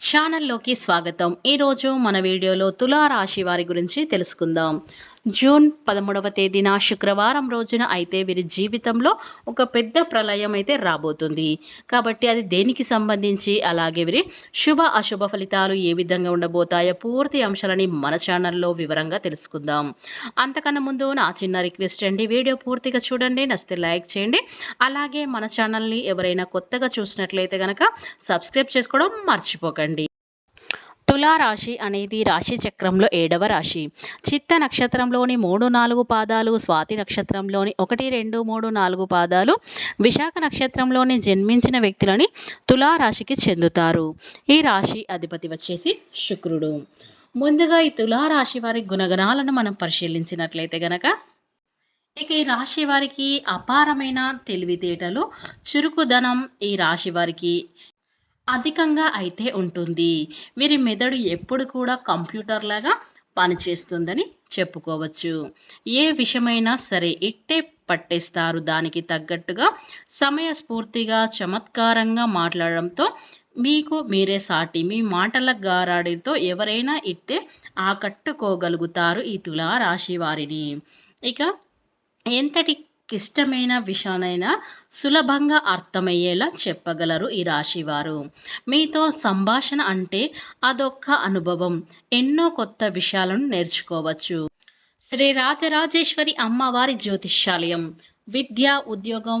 ఛానల్లోకి స్వాగతం. ఈరోజు మన వీడియోలో తులారాశి వారి గురించి తెలుసుకుందాం. జూన్ పదమూడవ తేదీన శుక్రవారం రోజున అయితే వీరి జీవితంలో ఒక పెద్ద ప్రళయం అయితే రాబోతుంది. కాబట్టి అది దేనికి సంబంధించి? అలాగే వీరి శుభ అశుభ ఫలితాలు ఏ విధంగా ఉండబోతాయో పూర్తి అంశాలని మన ఛానల్లో వివరంగా తెలుసుకుందాం. అంతకన్నా ముందు నా చిన్న రిక్వెస్ట్ అండి వీడియో పూర్తిగా చూడండి నచ్చితే లైక్ చేయండి. అలాగే మన ఛానల్ని ఎవరైనా కొత్తగా చూసినట్లయితే కనుక సబ్స్క్రైబ్ చేసుకోవడం మర్చిపోకండి. తులారాశి అనేది రాశి చక్రంలో ఏడవ రాశి. చిత్త నక్షత్రంలోని మూడు నాలుగు పాదాలు స్వాతి నక్షత్రంలోని ఒకటి రెండు మూడు నాలుగు పాదాలు విశాఖ నక్షత్రంలోని జన్మించిన వ్యక్తులని తులారాశికి చెందుతారు. ఈ రాశి అధిపతి వచ్చేసి శుక్రుడు. ముందుగా ఈ తులారాశి వారి గుణగణాలను మనం పరిశీలించినట్లయితే గనక ఇక ఈ రాశి వారికి అపారమైన తెలివితేటలు చురుకుదనం ఈ రాశి వారికి అధికంగా అయితే ఉంటుంది. వీరి మెదడు ఎప్పుడు కూడా కంప్యూటర్ లాగా పనిచేస్తుందని చెప్పుకోవచ్చు. ఏ విషయమైనా సరే ఇట్టే పట్టేస్తారు. దానికి తగ్గట్టుగా సమయస్ఫూర్తిగా చమత్కారంగా మాట్లాడడంతో మీకు మీరే సాటి. మీ మాటల గారాడితో ఎవరైనా ఇట్టే ఆకట్టుకోగలుగుతారు ఈ తులా రాశి వారిని. ఇక ఎంతటి క్లిష్టమైన విషయానైనా సులభంగా అర్థమయ్యేలా చెప్పగలరు ఈ రాశివారు. మీతో సంభాషణ అంటే అదొక్క అనుభవం. ఎన్నో కొత్త విషయాలను నేర్చుకోవచ్చు. శ్రీ రాజరాజేశ్వరి అమ్మవారి జ్యోతిష్యాలయం. విద్య ఉద్యోగం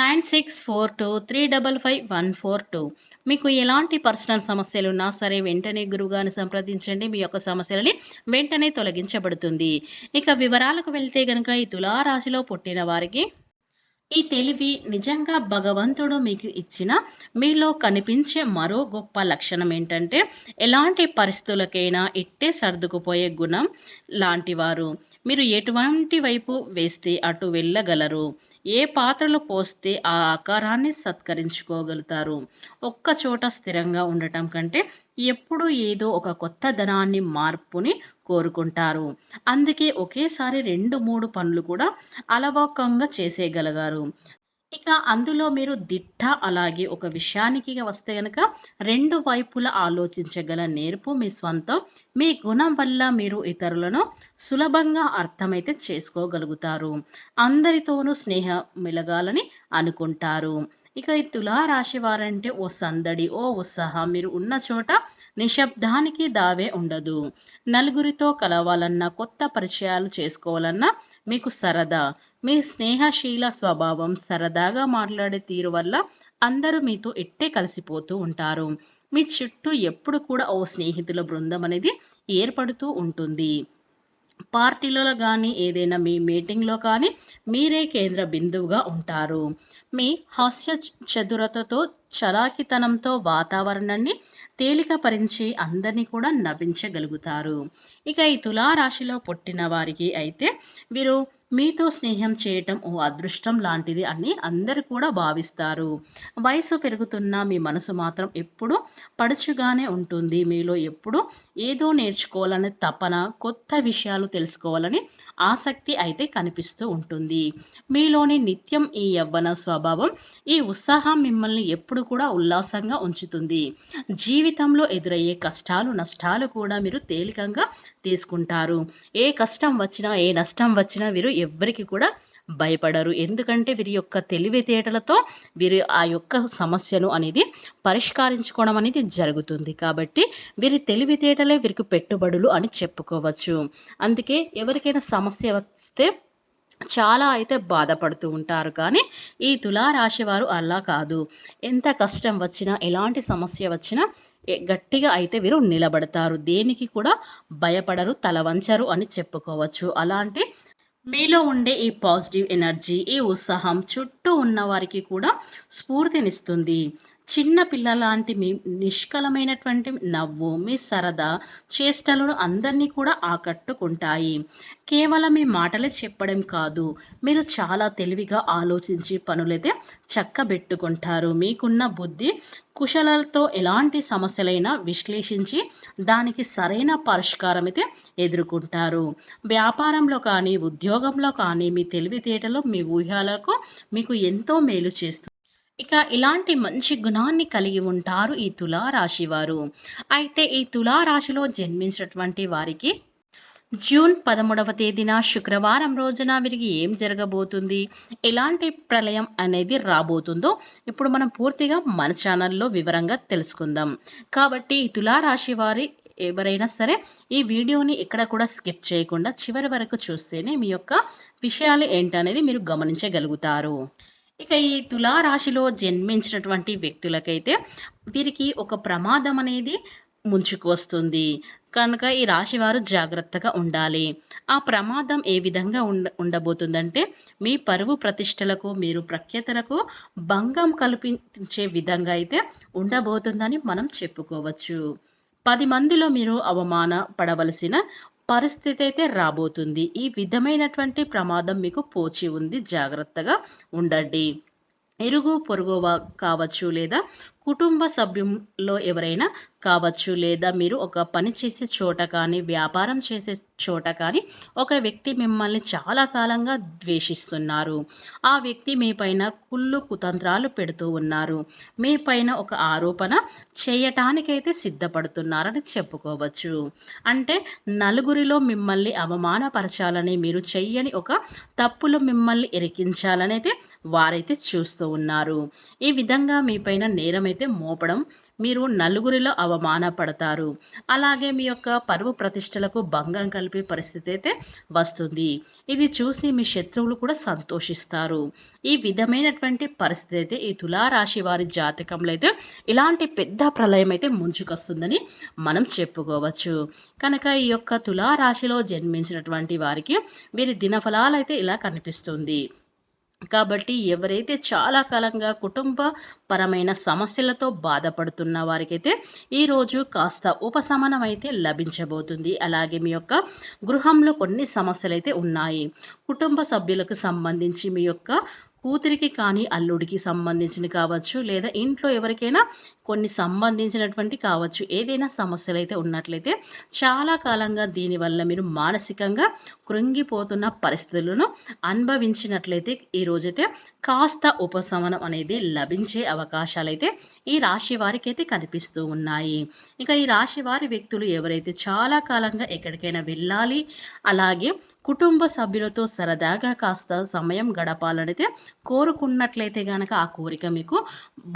nine six four two three double five one four two. మీకు ఎలాంటి పర్సనల్ సమస్యలు ఉన్నా సరే వెంటనే గురువుగారిని సంప్రదించండి. మీ యొక్క సమస్యలని వెంటనే తొలగించబడుతుంది. ఇక వివరాలకు వెళ్తే గనుక ఈ తులారాశిలో పుట్టిన వారికి ఈ తెలివి నిజంగా భగవంతుడు మీకు ఇచ్చిన మీలో కనిపించే మరో గొప్ప లక్షణం ఏంటంటే ఎలాంటి పరిస్థితులకైనా ఇట్టే సర్దుకుపోయే గుణం లాంటివారు. మీరు ఎటువంటి వైపు వేస్తే అటు వెళ్ళగలరు. ఏ పాత్రలు పోస్తే ఆ ఆకారాన్ని సత్కరించుకోగలుగుతారు? ఒక్క చోట స్థిరంగా ఉండటం కంటే ఎప్పుడు ఏదో ఒక కొత్త ధనాన్ని మార్పుని కోరుకుంటారు. అందుకే ఒకేసారి రెండు మూడు పనులు కూడా అలవోకంగా చేసేయగలగారు. ఇక అందులో మీరు దిట్ట అలాగే ఒక విషయానికి వస్తే కనుక రెండు వైపులా ఆలోచించగల నేర్పు మీ స్వంతం. మీ గుణం వల్ల మీరు ఇతరులను సులభంగా అర్థమైతే చేసుకోగలుగుతారు. అందరితోనూ స్నేహం మెలగాలని అనుకుంటారు. ఇక ఈ తులారాశి వారంటే ఓ సందడి ఓ ఉత్సాహం. మీరు ఉన్న చోట నిశ్శబ్దానికి దావే ఉండదు. నలుగురితో కలవాలన్నా కొత్త పరిచయాలు చేసుకోవాలన్నా మీకు సరదా. మీ స్నేహశీల స్వభావం సరదాగా మాట్లాడే తీరు వల్ల అందరూ మీతో ఎట్టే కలిసిపోతూ ఉంటారు. మీ చుట్టూ ఎప్పుడు కూడా ఓ స్నేహితుల బృందం అనేది ఏర్పడుతూ ఉంటుంది. పార్టీలలో కానీ ఏదైనా మీ మీటింగ్లో కానీ మీరే కేంద్ర బిందువుగా ఉంటారు. మీ హాస్య చతురతతో చలాకితనంతో వాతావరణాన్ని తేలికపరించి అందరినీ కూడా నవ్వించగలుగుతారు. ఇక ఈ తులారాశిలో పుట్టిన వారికి అయితే వీరు మీతో స్నేహం చేయటం ఓ అదృష్టం లాంటిది అని అందరూ కూడా భావిస్తారు. వయసు పెరుగుతున్న మీ మనసు మాత్రం ఎప్పుడు పడుచుగానే ఉంటుంది. మీలో ఎప్పుడు ఏదో నేర్చుకోవాలనే తపన కొత్త విషయాలు తెలుసుకోవాలని ఆసక్తి అయితే కనిపిస్తూ ఉంటుంది. మీలోని నిత్యం ఈ యవ్వన స్వభావం ఈ ఉత్సాహం మిమ్మల్ని ఎప్పుడు కూడా ఉల్లాసంగా ఉంచుతుంది. జీవితంలో ఎదురయ్యే కష్టాలు నష్టాలు కూడా మీరు తేలికంగా తీసుకుంటారు. ఏ కష్టం వచ్చినా ఏ నష్టం వచ్చినా వీరు ఎవ్వరికి కూడా భయపడరు. ఎందుకంటే వీరి యొక్క తెలివితేటలతో వీరి ఆ యొక్క సమస్యను అనేది పరిష్కరించుకోవడం అనేది జరుగుతుంది. కాబట్టి వీరి తెలివితేటలే వీరికి పెట్టుబడులు అని చెప్పుకోవచ్చు. అందుకే ఎవరికైనా సమస్య వస్తే చాలా అయితే బాధపడుతూ ఉంటారు. కానీ ఈ తులారాశి వారు అలా కాదు. ఎంత కష్టం వచ్చినా ఎలాంటి సమస్య వచ్చినా గట్టిగా అయితే వీరు నిలబడతారు. దేనికి కూడా భయపడరు తల వంచరు అని చెప్పుకోవచ్చు. అలాంటి మీలో ఉండే ఈ పాజిటివ్ ఎనర్జీ ఈ ఉత్సాహం చుట్టూ ఉన్న వారికి కూడా స్ఫూర్తినిస్తుంది. చిన్న పిల్లలాంటి మీ నిష్కలమైనటువంటి నవ్వు మీ సరదా చేష్టలను అందరినీ కూడా ఆకట్టుకుంటాయి. కేవలం మీ మాటలే చెప్పడం కాదు మీరు చాలా తెలివిగా ఆలోచించి పనులైతే చక్కబెట్టుకుంటారు. మీకున్న బుద్ధి కుశలతో ఎలాంటి సమస్యలైనా విశ్లేషించి దానికి సరైన పరిష్కారం అయితే ఎదుర్కొంటారు. వ్యాపారంలో కానీ ఉద్యోగంలో కానీ మీ తెలివితేటలు మీ ఊహాలకు మీకు ఎంతో మేలు చేస్తుంది ఇక ఇలాంటి మంచి గుణాన్ని కలిగి ఉంటారు ఈ తులారాశి వారు. అయితే ఈ తులారాశిలో జన్మించినటువంటి వారికి జూన్ పదమూడవ తేదీన శుక్రవారం రోజున వీరికి ఏం జరగబోతుంది? ఎలాంటి ప్రళయం అనేది రాబోతుందో ఇప్పుడు మనం పూర్తిగా మన ఛానల్లో వివరంగా తెలుసుకుందాం. కాబట్టి ఈ తులారాశి వారి ఎవరైనా సరే ఈ వీడియోని ఎక్కడ కూడా స్కిప్ చేయకుండా చివరి వరకు చూస్తేనే మీ యొక్క విషయాలు ఏంటనేది మీరు గమనించగలుగుతారు. ఇక ఈ తులారాశిలో జన్మించినటువంటి వ్యక్తులకైతే వీరికి ఒక ప్రమాదం అనేది ముంచుకు వస్తుంది. కనుక ఈ రాశి వారు జాగ్రత్తగా ఉండాలి. ఆ ప్రమాదం ఏ విధంగా ఉండ ఉండబోతుందంటే మీ పరువు ప్రతిష్టలకు మీరు ప్రఖ్యాతలకు భంగం కల్పించే విధంగా అయితే ఉండబోతుందని మనం చెప్పుకోవచ్చు. పది మందిలో మీరు అవమాన పడవలసిన పరిస్థితి అయితే రాబోతుంది. ఈ విధమైనటువంటి ప్రమాదం మీకు పోచి ఉంది. జాగ్రత్తగా ఉండండి. ఇరుగు పొరుగు కావచ్చు లేదా కుటుంబ సభ్యుల్లో ఎవరైనా కావచ్చు లేదా మీరు ఒక పని చేసే చోట కానీ వ్యాపారం చేసే చోట కానీ ఒక వ్యక్తి మిమ్మల్ని చాలా కాలంగా ద్వేషిస్తున్నారు. ఆ వ్యక్తి మీ పైన కుళ్ళు కుతంత్రాలు పెడుతూ ఉన్నారు. మీ పైన ఒక ఆరోపణ చేయటానికైతే సిద్ధపడుతున్నారని చెప్పుకోవచ్చు. అంటే నలుగురిలో మిమ్మల్ని అవమానపరచాలని మీరు చెయ్యని ఒక తప్పులు మిమ్మల్ని ఎరికించాలనైతే అయితే వారైతే చూస్తూ ఉన్నారు. ఈ విధంగా మీ పైన నేరం అయితే మోపడం మీరు నలుగురిలో అవమానపడతారు. అలాగే మీ యొక్క పరువు ప్రతిష్టలకు భంగం కలిపే పరిస్థితి అయితే వస్తుంది. ఇది చూసి మీ శత్రువులు కూడా సంతోషిస్తారు. ఈ విధమైనటువంటి పరిస్థితి అయితే ఈ తులారాశి వారి జాతకంలో అయితే ఇలాంటి పెద్ద ప్రళయం అయితే ముంచుకొస్తుందని మనం చెప్పుకోవచ్చు. కనుక ఈ యొక్క తులారాశిలో జన్మించినటువంటి వారికి వీరి దినఫలాలు అయితే ఇలా కనిపిస్తుంది. కాబట్టి ఎవరైతే చాలా కాలంగా కుటుంబ పరమైన సమస్యలతో బాధపడుతున్న వారికైతే ఈరోజు కాస్త ఉపశమనం అయితే లభించబోతుంది. అలాగే మీ యొక్క గృహంలో కొన్ని సమస్యలు అయితే ఉన్నాయి. కుటుంబ సభ్యులకు సంబంధించి మీ యొక్క కూతురికి కానీ అల్లుడికి సంబంధించిన కావచ్చు లేదా ఇంట్లో ఎవరికైనా కొన్ని సంబంధించినటువంటి కావచ్చు ఏదైనా సమస్యలు అయితే ఉన్నట్లయితే చాలా కాలంగా దీనివల్ల మీరు మానసికంగా కృంగిపోతున్న పరిస్థితులను అనుభవించినట్లయితే ఈరోజైతే కాస్త ఉపశమనం అనేది లభించే అవకాశాలు అయితే ఈ రాశి వారికి అయితే కనిపిస్తూ ఉన్నాయి. ఇక ఈ రాశి వారి వ్యక్తులు ఎవరైతే చాలా కాలంగా ఎక్కడికైనా వెళ్ళాలి అలాగే కుటుంబ సభ్యులతో సరదాగా కాస్త సమయం గడపాలనైతే కోరుకున్నట్లయితే కనుక ఆ కోరిక మీకు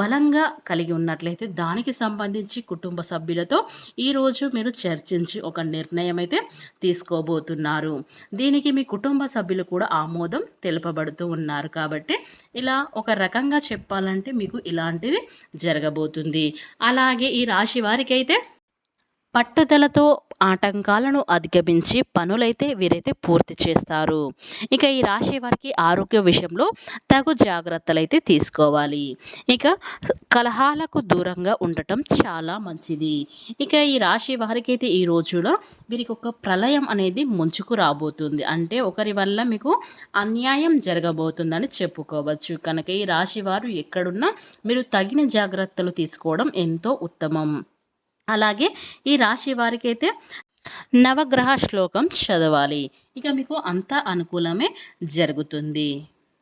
బలంగా కలిగి ఉన్నట్లయితే దానికి సంబంధించి కుటుంబ సభ్యులతో ఈరోజు మీరు చర్చించి ఒక నిర్ణయం అయితే తీసుకోబోతున్నారు. దీనికి మీ కుటుంబ సభ్యులు కూడా ఆమోదం తెలుపబడుతూ ఉన్నారు. కాబట్టి ఇలా ఒక రకంగా చెప్పాలంటే మీకు ఇలాంటిది జరగబోతుంది. అలాగే ఈ రాశి వారికైతే పట్టుదలతో ఆటంకాలను అధిగమించి పనులైతే వీరైతే పూర్తి చేస్తారు. ఇక ఈ రాశి వారికి ఆరోగ్య విషయంలో తగు జాగ్రత్తలు అయితే తీసుకోవాలి. ఇక కలహాలకు దూరంగా ఉండటం చాలా మంచిది. ఇక ఈ రాశి వారికి అయితే ఈ రోజులో వీరికి ఒక ప్రళయం అనేది ముంచుకు రాబోతుంది. అంటే ఒకరి వల్ల మీకు అన్యాయం జరగబోతుందని చెప్పుకోవచ్చు. కనుక ఈ రాశి వారు ఎక్కడున్నా మీరు తగిన జాగ్రత్తలు తీసుకోవడం ఎంతో ఉత్తమం. అలాగే ఈ రాశి వారికి అయితే నవగ్రహ శ్లోకం చదవాలి. ఇక మీకు అంతా అనుకూలమే జరుగుతుంది.